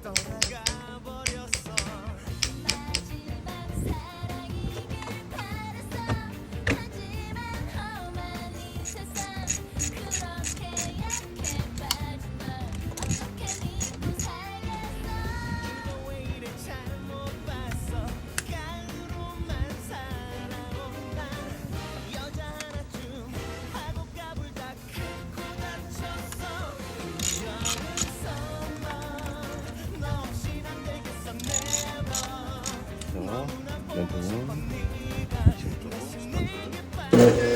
Então, né? 왼쪽, 왼쪽,